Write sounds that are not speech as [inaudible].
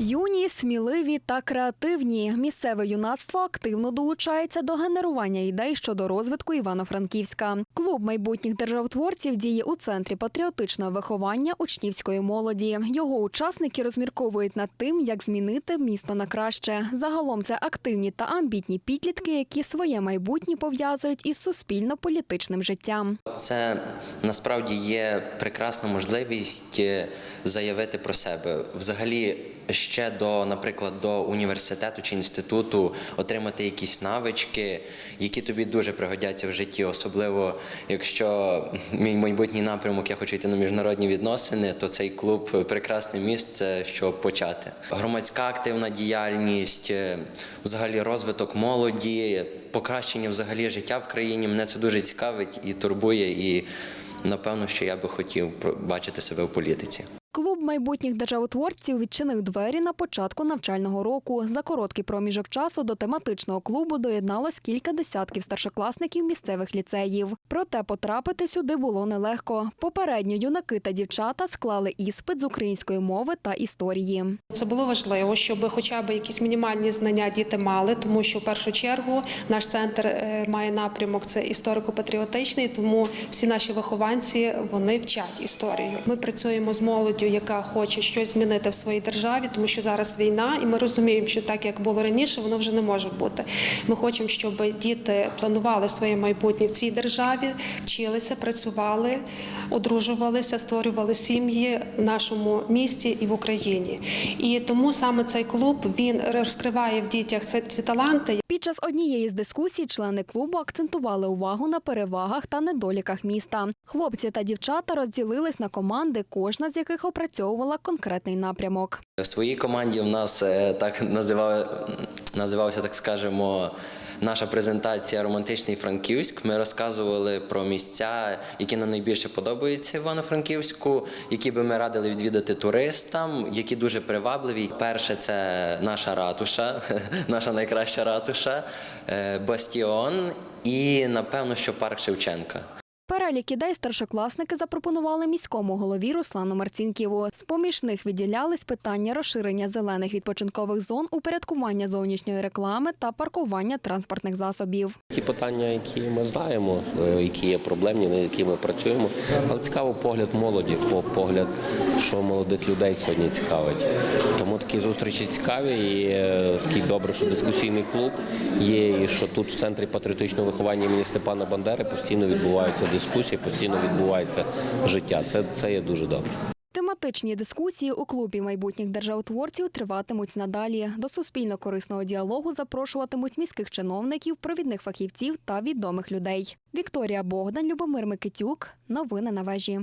Юні, сміливі та креативні. Місцеве юнацтво активно долучається до генерування ідей щодо розвитку Івано-Франківська. Клуб майбутніх державотворців діє у центрі патріотичного виховання учнівської молоді. Його учасники розмірковують над тим, як змінити місто на краще. Загалом це активні та амбітні підлітки, які своє майбутнє пов'язують із суспільно-політичним життям. Це насправді є прекрасна можливість е, заявити про себе. Взагалі, ще до, наприклад, до університету чи інституту отримати якісь навички, які тобі дуже пригодяться в житті, особливо якщо мій майбутній напрямок я хочу йти на міжнародні відносини, то цей клуб прекрасне місце, щоб почати. Громадська активна діяльність, е, взагалі розвиток молоді, покращення взагалі життя в країні. Мене це дуже цікавить і турбує. І напевно, що я би хотів бачити себе в політиці. Майбутніх державотворців відчинив двері на початку навчального року. За короткий проміжок часу до тематичного клубу доєдналось кілька десятків старшокласників місцевих ліцеїв. Проте потрапити сюди було нелегко. Попередньо юнаки та дівчата склали іспит з української мови та історії. Це було важливо, щоб хоча б якісь мінімальні знання діти мали, тому що в першу чергу наш центр е, має напрямок це історико-патріотичний, тому всі наші вихованці вони вчать історію. Ми працюємо з молоддю, яка хоче щось змінити в своїй державі, тому що зараз війна, і ми розуміємо, що так як було раніше, воно вже не може бути. Ми хочемо, щоб діти планували своє майбутнє в цій державі, вчилися, працювали, одружувалися, створювали сім'ї в нашому місті і в Україні. І тому саме цей клуб він розкриває в дітях ці, ці таланти. Під час однієї з дискусій члени клубу акцентували увагу на перевагах та недоліках міста. Хлопці та дівчата розділились на команди, кожна з яких опрацьовувала конкретний напрямок. В своїй команді в нас е, так називав, називався, так скажемо. Наша презентація Романтичний Франківськ. Ми розказували про місця, які нам найбільше подобаються в Івано-Франківську, які би ми радили відвідати туристам, які дуже привабливі. Перше це наша ратуша, [laughs] наша найкраща ратуша, е, Бастіон і напевно, що парк Шевченка. Перелік ідей старшокласники запропонували міському голові Руслану Марцінківу. З поміж них виділялись питання розширення зелених відпочинкових зон, упорядкування зовнішньої реклами та паркування транспортних засобів. Ті питання, які ми знаємо, е, які є проблемні, над якими ми працюємо. Але цікаво погляд молоді, по- погляд, що молодих людей сьогодні цікавить. Тому такі зустрічі цікаві і е, такий добре, що дискусійний клуб є, і що тут в центрі патріотичного виховання імені Степана Бандери постійно відбуваються дискусії, постійно відбувається життя. Це, це є дуже добре. Тематичні дискусії у клубі майбутніх державотворців триватимуть надалі. До суспільно корисного діалогу запрошуватимуть міських чиновників, провідних фахівців та відомих людей. Вікторія Богдан, Любомир Микитюк. Новини на вежі.